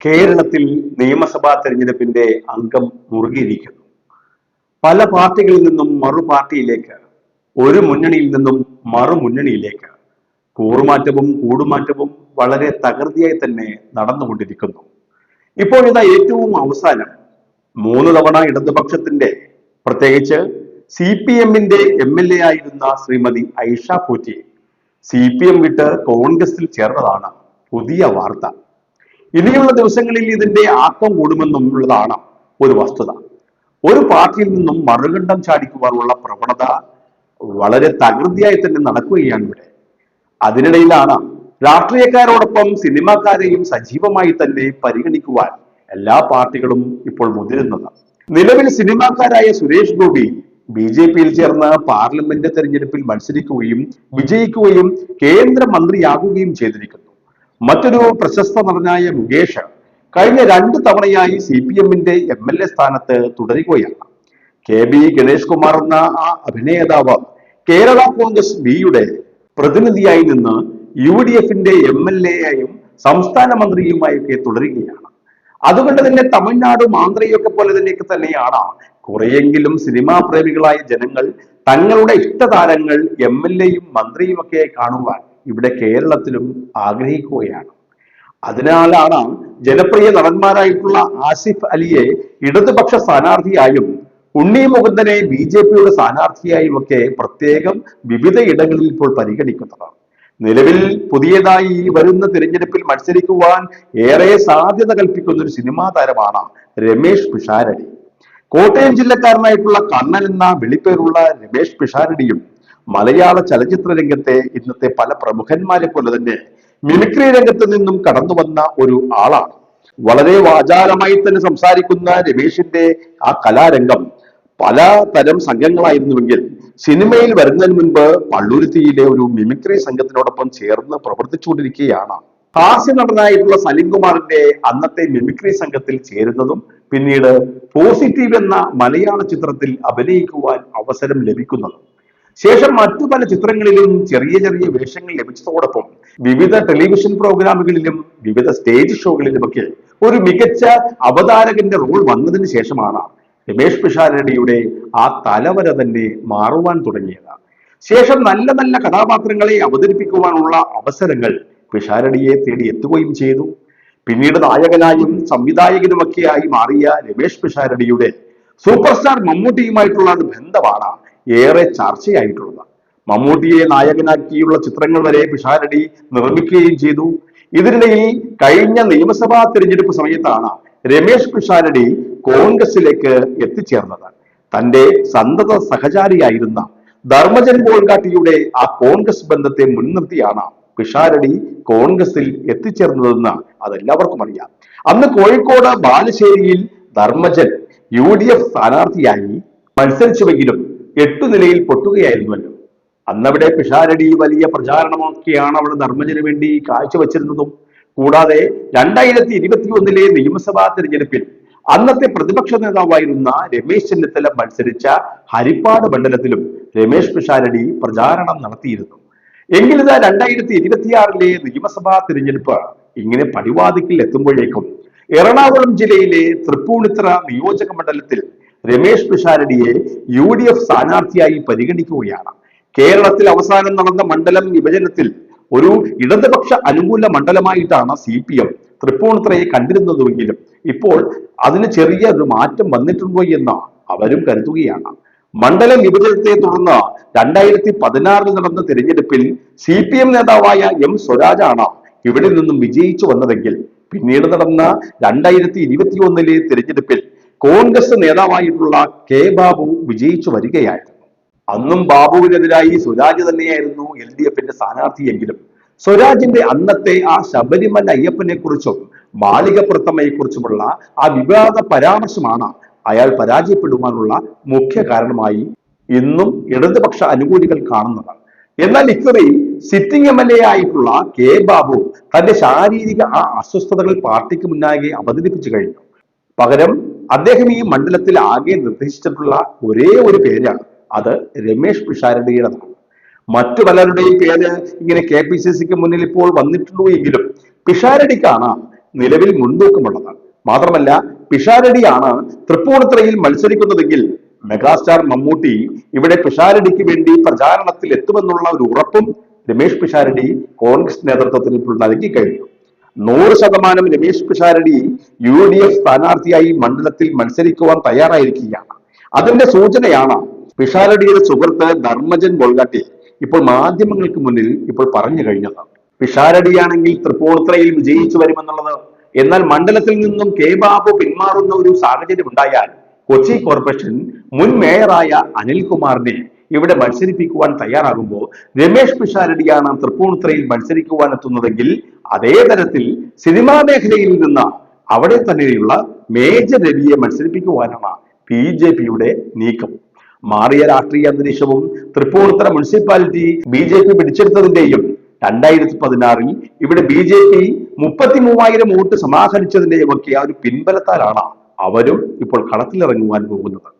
കേരളത്തിൽ നിയമസഭാ തെരഞ്ഞെടുപ്പിന്റെ അംഗം മുറുകിയിരിക്കുന്നു. പല പാർട്ടികളിൽ നിന്നും മറു പാർട്ടിയിലേക്ക് ഒരു മുന്നണിയിൽ നിന്നും മറു മുന്നണിയിലേക്ക് കൂറുമാറ്റവും കൂടുമാറ്റവും വളരെ തകൃതിയായി തന്നെ നടന്നുകൊണ്ടിരിക്കുന്നു. ഇപ്പോൾ ഇതാ ഏറ്റവും അവസാനം മൂന്ന് തവണ ഇടതുപക്ഷത്തിന്റെ പ്രത്യേകിച്ച് സി പി എമ്മിന്റെ എം എൽ എ ആയിരുന്ന Shrimati Aisha Potty C P M വിട്ട് കോൺഗ്രസിൽ ചേർന്നതാണ് പുതിയ വാർത്ത. ഇനിയുള്ള ദിവസങ്ങളിൽ ഇതിന്റെ ആക്കം കൂടുമെന്നുള്ളതാണ് ഒരു വസ്തുത. ഒരു പാർട്ടിയിൽ നിന്നും മറുകണ്ഠം ചാടിക്കുവാനുള്ള പ്രവണത വളരെ തകൃതിയായി തന്നെ നടക്കുകയാണ് ഇവിടെ. അതിനിടയിലാണ് രാഷ്ട്രീയക്കാരോടൊപ്പം സിനിമാക്കാരെയും സജീവമായി തന്നെ പരിഗണിക്കുവാൻ എല്ലാ പാർട്ടികളും ഇപ്പോൾ മുതിരുന്നത്. നിലവിൽ സിനിമാക്കാരായ സുരേഷ് ഗോപി ബി ജെ പിയിൽ ചേർന്ന് പാർലമെന്റ് തെരഞ്ഞെടുപ്പിൽ മത്സരിക്കുകയും വിജയിക്കുകയും കേന്ദ്രമന്ത്രിയാകുകയും ചെയ്തിരിക്കുന്നു. മറ്റൊരു പ്രശസ്ത നടനായ മുകേഷ് കഴിഞ്ഞ രണ്ട് തവണയായി സി പി എമ്മിന്റെ എം എൽ എ സ്ഥാനത്ത് തുടരുകയാണ്. കെ ബി ഗണേഷ് കുമാർ എന്ന ആ അഭിനേതാവ് കേരള കോൺഗ്രസ് ബിയുടെ പ്രതിനിധിയായി നിന്ന് യു ഡി എഫിന്റെ എം എൽ എ ആയും സംസ്ഥാന മന്ത്രിയുമായൊക്കെ തുടരുകയാണ്. അതുകൊണ്ട് തന്നെ തമിഴ്നാടും ആന്ധ്രയൊക്കെ പോലെ തന്നെയൊക്കെ തന്നെയാണ് കുറെയെങ്കിലും സിനിമാ പ്രേമികളായ ജനങ്ങൾ തങ്ങളുടെ ഇഷ്ടതാരങ്ങൾ എം എൽ എയും മന്ത്രിയും ഒക്കെ കാണുവാൻ ഇവിടെ കേരളത്തിലും ആഗ്രഹിക്കുകയാണ്. അതിനാലാണ് ജനപ്രിയ നടന്മാരായിട്ടുള്ള ആസിഫ് അലിയെ ഇടതുപക്ഷ സ്ഥാനാർത്ഥിയായും ഉണ്ണി മുകുന്ദനെ ബി ജെ പിയുടെ സ്ഥാനാർത്ഥിയായും ഒക്കെ പ്രത്യേകം വിവിധ ഇടങ്ങളിൽ ഇപ്പോൾ പരിഗണിക്കുന്നത്. നിലവിൽ പുതിയതായി വരുന്ന തിരഞ്ഞെടുപ്പിൽ മത്സരിക്കുവാൻ ഏറെ സാധ്യത കൽപ്പിക്കുന്ന ഒരു സിനിമാ താരമാണ് രമേഷ് പിഷാരടി. കോട്ടയം ജില്ലക്കാരനായിട്ടുള്ള കണ്ണൻ എന്ന വിളിപ്പേരുള്ള രമേഷ് പിഷാരടിയും മലയാള ചലച്ചിത്ര രംഗത്തെ ഇന്നത്തെ പല പ്രമുഖന്മാരെ പോലെ തന്നെ മിമിക്രി രംഗത്ത് നിന്നും കടന്നു വന്ന ഒരു ആളാണ്. വളരെ വാചാലമായി തന്നെ സംസാരിക്കുന്ന രമേശിന്റെ ആ കലാരംഗം പല തരം സംഘങ്ങളായിരുന്നുവെങ്കിൽ സിനിമയിൽ വരുന്നതിന് മുൻപ് പള്ളുരുത്തിയിലെ ഒരു മിമിക്രി സംഘത്തിനോടൊപ്പം ചേർന്ന് പ്രവർത്തിച്ചുകൊണ്ടിരിക്കുകയാണ്. ഹാസ്യ നടനായിട്ടുള്ള സലിം കുമാറിന്റെ അന്നത്തെ മിമിക്രി സംഘത്തിൽ ചേരുന്നതും പിന്നീട് പോസിറ്റീവ് എന്ന മലയാള ചിത്രത്തിൽ അഭിനയിക്കുവാൻ അവസരം ലഭിക്കുന്നതും. ശേഷം മറ്റു പല ചിത്രങ്ങളിലും ചെറിയ ചെറിയ വേഷങ്ങൾ ലഭിച്ചതോടൊപ്പം വിവിധ ടെലിവിഷൻ പ്രോഗ്രാമുകളിലും വിവിധ സ്റ്റേജ് ഷോകളിലുമൊക്കെ ഒരു മികച്ച അവതാരകന്റെ റോൾ വന്നതിന് ശേഷമാണ് രമേഷ് പിഷാരടിയുടെ ആ തലവര തന്നെ മാറുവാൻ തുടങ്ങിയത്. ശേഷം നല്ല നല്ല കഥാപാത്രങ്ങളെ അവതരിപ്പിക്കുവാനുള്ള അവസരങ്ങൾ പിഷാരടിയെ തേടി എത്തുകയും ചെയ്തു. പിന്നീട് നായകനായും സംവിധായകനുമൊക്കെയായി മാറിയ രമേഷ് പിഷാരടിയുടെ സൂപ്പർ സ്റ്റാർ മമ്മൂട്ടിയുമായിട്ടുള്ള ബന്ധമാണ് ഏറെ ചർച്ചയായിട്ടുള്ളത്. മമ്മൂട്ടിയെ നായകനാക്കിയുള്ള ചിത്രങ്ങൾ വരെ പിഷാരടി നിർമ്മിക്കുകയും ചെയ്തു. ഇതിനിടയിൽ കഴിഞ്ഞ നിയമസഭാ തിരഞ്ഞെടുപ്പ് സമയത്താണ് രമേശ് പിഷാരടി കോൺഗ്രസിലേക്ക് എത്തിച്ചേർന്നത്. തന്റെ സന്തത സഹചാരിയായിരുന്ന ധർമ്മജൻ ബോൾഗാട്ടിയുടെ ആ കോൺഗ്രസ് ബന്ധത്തെ മുൻനിർത്തിയാണ് പിഷാരടി കോൺഗ്രസിൽ എത്തിച്ചേർന്നതെന്ന് അതെല്ലാവർക്കും അറിയാം. അന്ന് കോഴിക്കോട് ബാലശ്ശേരിയിൽ ധർമ്മജൻ യു ഡി എഫ് സ്ഥാനാർത്ഥിയായി മത്സരിച്ചുവെങ്കിലും എട്ടു നിലയിൽ പൊട്ടുകയായിരുന്നുവല്ലോ. അന്നവിടെ പിഷാരടി വലിയ പ്രചാരണമൊക്കെയാണ് അവിടെ ധർമ്മജന് വേണ്ടി കാഴ്ചവെച്ചിരുന്നതും. കൂടാതെ രണ്ടായിരത്തി ഇരുപത്തി ഒന്നിലെ നിയമസഭാ തിരഞ്ഞെടുപ്പിൽ അന്നത്തെ പ്രതിപക്ഷ നേതാവായിരുന്ന രമേശ് ചെന്നിത്തല മത്സരിച്ച ഹരിപ്പാട് മണ്ഡലത്തിലും രമേശ് പിഷാരടി പ്രചാരണം നടത്തിയിരുന്നു. എങ്കിലിത് രണ്ടായിരത്തി ഇരുപത്തിയാറിലെ നിയമസഭാ തിരഞ്ഞെടുപ്പ് ഇങ്ങനെ പടിവാതിക്കിൽ എത്തുമ്പോഴേക്കും എറണാകുളം ജില്ലയിലെ തൃപ്പൂണിത്തറ നിയോജക മണ്ഡലത്തിൽ രമേശ് പിഷാരടിയെ യു ഡി എഫ് സ്ഥാനാർത്ഥിയായി പരിഗണിക്കുകയാണ്. കേരളത്തിൽ അവസാനം നടന്ന മണ്ഡലം വിഭജനത്തിൽ ഒരു ഇടതുപക്ഷ അനുകൂല മണ്ഡലമായിട്ടാണ് സി പി എം തൃപ്പൂണിത്തറയെ കണ്ടിരുന്നതെങ്കിലും ഇപ്പോൾ അതിന് ചെറിയ ഒരു മാറ്റം വന്നിട്ടുണ്ടോ എന്ന് അവരും കരുതുകയാണ്. മണ്ഡലം വിഭജനത്തെ തുടർന്ന് രണ്ടായിരത്തി പതിനാറിൽ നടന്ന തിരഞ്ഞെടുപ്പിൽ സി പി എം നേതാവായ എം സ്വരാജാണ് ഇവിടെ നിന്നും വിജയിച്ചു വന്നതെങ്കിൽ പിന്നീട് നടന്ന രണ്ടായിരത്തി ഇരുപത്തി ഒന്നിലെ തിരഞ്ഞെടുപ്പിൽ കോൺഗ്രസ് നേതാവായിട്ടുള്ള കെ ബാബു വിജയിച്ചു വരികയായിരുന്നു. അന്നും ബാബുവിനെതിരായി സ്വരാജ് തന്നെയായിരുന്നു എൽ ഡി എഫിന്റെ സ്ഥാനാർത്ഥിയെങ്കിലും സ്വരാജിന്റെ അന്നത്തെ ആ ശബരിമല അയ്യപ്പനെ കുറിച്ചും മാളികപ്പുറത്തമ്മയെ കുറിച്ചുമുള്ള ആ വിവാദ പരാമർശമാണ് അയാൾ പരാജയപ്പെടുവാനുള്ള മുഖ്യ കാരണമായി ഇന്നും ഇടതുപക്ഷ അനുകൂലികൾ കാണുന്നത്. എന്നാൽ ഇക്കുറി സിറ്റിംഗ് എം എൽ എ ആയിട്ടുള്ള കെ ബാബു തന്റെ ശാരീരിക ആ അസ്വസ്ഥതകൾ പാർട്ടിക്ക് മുന്നാകെ അവതരിപ്പിച്ചു കഴിഞ്ഞു. പകരം അദ്ദേഹം ഈ മണ്ഡലത്തിൽ ആകെ നിർദ്ദേശിച്ചിട്ടുള്ള ഒരേ ഒരു പേരാണ്. അത് രമേഷ് പിഷാരടിയുടേതാണ്. മറ്റു പലരുടെയും പേര് ഇങ്ങനെ കെ പി സി സിക്ക് മുന്നിൽ ഇപ്പോൾ വന്നിട്ടുള്ളൂ എങ്കിലും പിഷാരടിക്കാണ് നിലവിൽ മുൻതൂക്കമുള്ളത്. മാത്രമല്ല പിഷാരടിയാണ് തൃപ്പൂണിത്തുറയിൽ മത്സരിക്കുന്നതെങ്കിൽ മെഗാസ്റ്റാർ മമ്മൂട്ടി ഇവിടെ പിഷാരടിക്ക് വേണ്ടി പ്രചാരണത്തിൽ എത്തുമെന്നുള്ള ഒരു ഉറപ്പും രമേഷ് പിഷാരടി കോൺഗ്രസ് നേതൃത്വത്തിൽ ഇപ്പോൾ നൽകി കഴിഞ്ഞു നൂറ് ശതമാനം Ramesh Pisharody U D F സ്ഥാനാർത്ഥിയായി മണ്ഡലത്തിൽ മത്സരിക്കുവാൻ തയ്യാറായിരിക്കുകയാണ്. അതിന്റെ സൂചനയാണ് പിഷാരടിയുടെ സുഹൃത്ത് ധർമ്മജൻ ബൊൾഗാട്ടി ഇപ്പോൾ മാധ്യമങ്ങൾക്ക് മുന്നിൽ ഇപ്പോൾ പറഞ്ഞു കഴിഞ്ഞത്. പിഷാരടിയാണെങ്കിൽ തൃപ്പൂണിത്രയിൽ വിജയിച്ചു വരുമെന്നുള്ളത്. എന്നാൽ മണ്ഡലത്തിൽ നിന്നും കെ ബാബു പിന്മാറുന്ന ഒരു സാഹചര്യം ഉണ്ടായാൽ കൊച്ചി കോർപ്പറേഷൻ മുൻ മേയറായ അനിൽകുമാറിനെ ഇവിടെ മത്സരിപ്പിക്കുവാൻ തയ്യാറാകുമ്പോൾ രമേഷ് പിഷാരടിയാണ് തൃപ്പൂണിത്തറയിൽ മത്സരിക്കുവാൻ എത്തുന്നതെങ്കിൽ അതേ തരത്തിൽ സിനിമാ മേഖലയിൽ നിന്ന് അവിടെ തന്നെയുള്ള മേജർ രവിയെ മത്സരിപ്പിക്കുവാനാണ് ബി ജെ പിയുടെ നീക്കം. മാറിയ രാഷ്ട്രീയ അന്തരീക്ഷവും Tripunithura municipality B J P പിടിച്ചെടുത്തതിന്റെയും രണ്ടായിരത്തി പതിനാറിൽ ഇവിടെ ബി ജെ പി മുപ്പത്തി മൂവായിരം വോട്ട് സമാഹരിച്ചതിന്റെയും ഒക്കെ ആ ഒരു പിൻബലത്താലാണ് അവരും ഇപ്പോൾ കളത്തിലിറങ്ങുവാൻ പോകുന്നത്.